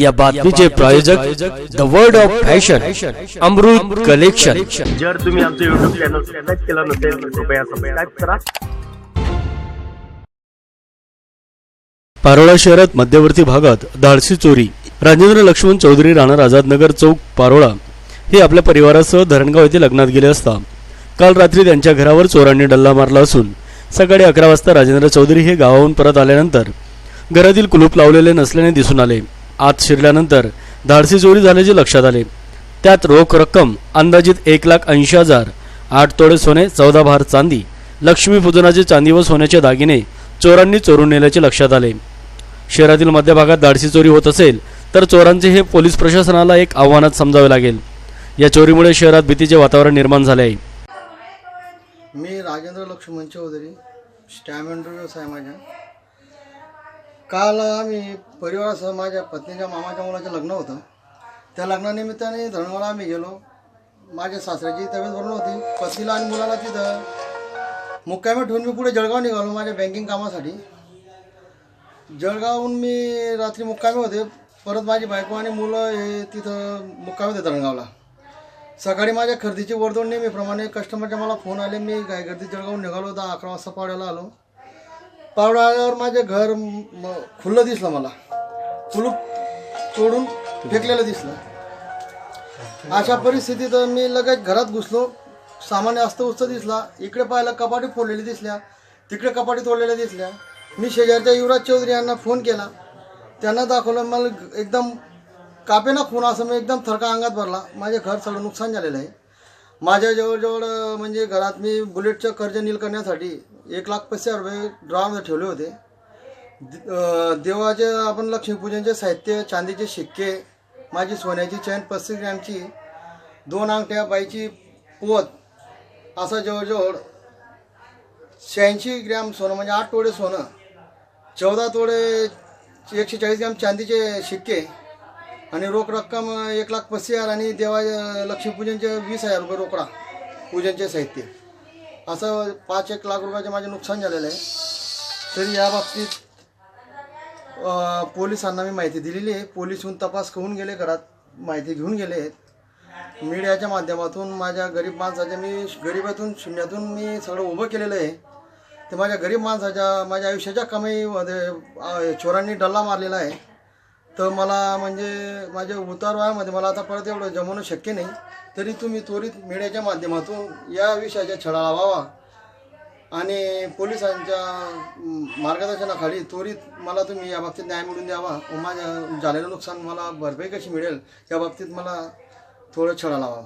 या बातमीचे प्रायोजक the world of fashion Amrit collection जर तुम्ही आमचं युट्यूब चॅनल सबस्क्राईब केलं नसेल तर कृपया सबस्क्राईब करा. पारोळा शहरात मध्यवर्ती भागात धाडसी चोरी. राजेंद्र लक्ष्मण चौधरी राहणार आझादनगर चौक पारोळा. हे आपल्या परिवारासह धरणगाव येथे लग्नात गेले असता काल रात्री त्यांच्या घरावर चोरांनी डल्ला मारला असून सकाळी अकरा वाजता राजेंद्र चौधरी हे गावाहून परत आल्यानंतर घरातील कुलूप लावलेले नसल्याने दिसून आले. आत शिरल्यानंतर धाडसी चोरी झाल्याचे लक्षात आले. त्यात रोख रक्कम अंदाजित एक लाख ऐंशी हजार आठ तोडे सोने चौदा भार चांदी लक्ष्मीपूजनाचे चांदी व सोन्याचे दागिने चोरांनी चोरून नेल्याचे लक्षात आले. शहरातील मध्यभागात धाडसी चोरी होत असेल तर चोरांचे हे पोलीस प्रशासनाला एक आव्हानात समजावे लागेल. या चोरीमुळे शहरात भीतीचे वातावरण निर्माण झाले आहे. मी राजेंद्र लक्ष्मण चौधरी स्टॅम्प अँड आहे माझ्या. काल आम्ही परिवारासह माझ्या पत्नीच्या मामाच्या मुलाचं लग्न होतं. त्या लग्नानिमित्ताने धरणवाला आम्ही गेलो. माझ्या सासऱ्याची तब्येत बरी होती पत्नीला आणि मुलाला तिथं मुक्कामी ठेवून मी पुढे जळगाव निघालो माझ्या बँकिंग कामासाठी. जळगावहून मी रात्री मुक्कामी होते. परत माझी बायको आणि मुलं हे तिथं मुक्कामी होते धरणगावला. सकाळी माझ्या खरेदीची वर्दळ नेहमीप्रमाणे कस्टमरच्या मला फोन आले. मी गाय गर्दी निघालो. दहा अकरा वाजता पावड्याला आलो. पावडा आल्यावर माझे घर म- खुल्लं दिसलं मला. कुलूप तोडून फेकलेलं दिसलं. अशा परिस्थितीत मी लगेच घरात घुसलो. सामान्य अस्तव्यस्त दिसला. इकडे पाहिलं कपाटी फोडलेली दिसल्या. तिकडे कपाटी तोडलेल्या दिसल्या. मी शेजारच्या युवराज चौधरी यांना फोन केला. त्यांना दाखवलं मला एकदम कापेना खून असं मी एकदम थरका अंगात भरला. माझे घर सगळं नुकसान झालेलं आहे. माझ्या जवळजवळ म्हणजे घरात मी बुलेटचं कर्ज नील करण्यासाठी एक लाख पस्तीस रुपये ड्रॉमध्ये ठेवले होते. देवाचे आपण लक्ष्मीपूजनचे साहित्य चांदीचे शिक्के माझी सोन्याची चैन पस्तीस ग्रॅमची दोन अंगठ्या बाईची पोत असं जवळजवळ शहाऐंशी ग्रॅम सोनं म्हणजे आठ तोडे सोनं चौदा तोडे एकशे चाळीस ग्रॅम चांदीचे शिक्के आणि रोख रक्कम एक लाख पस्तीस हजार आणि देवा लक्ष्मीपूजनचे वीस हजार रुपये रोकडा पूजनचे साहित्य. असं पाच एक लाख रुपयाचे माझे नुकसान झालेलं आहे. तरी या बाबतीत पोलिसांना मी माहिती दिलेली आहे. पोलीस येऊन तपास करून गेले घरात माहिती घेऊन गेले आहेत. मीडियाच्या माध्यमातून माझ्या गरीब माणसाच्या मी गरिबातून शून्यातून मी सगळं उभं केलेलं आहे. ते माझ्या गरीब माणसाच्या माझ्या आयुष्याच्या कमाईमध्ये चोरांनी डल्ला मारलेला आहे. तर मला म्हणजे माझ्या उतार वयामध्ये मला आता परत एवढं जमवणं शक्य नाही. तरी तुम्ही त्वरित मीडियाच्या माध्यमातून या विषयाच्या छडा लावावा आणि पोलिसांच्या मार्गदर्शनाखाली त्वरित मला तुम्ही या बाबतीत न्याय मिळून द्यावा व माझ्या झालेलं नुकसान मला भरपाई कशी मिळेल या बाबतीत मला थोडं छडा लावावा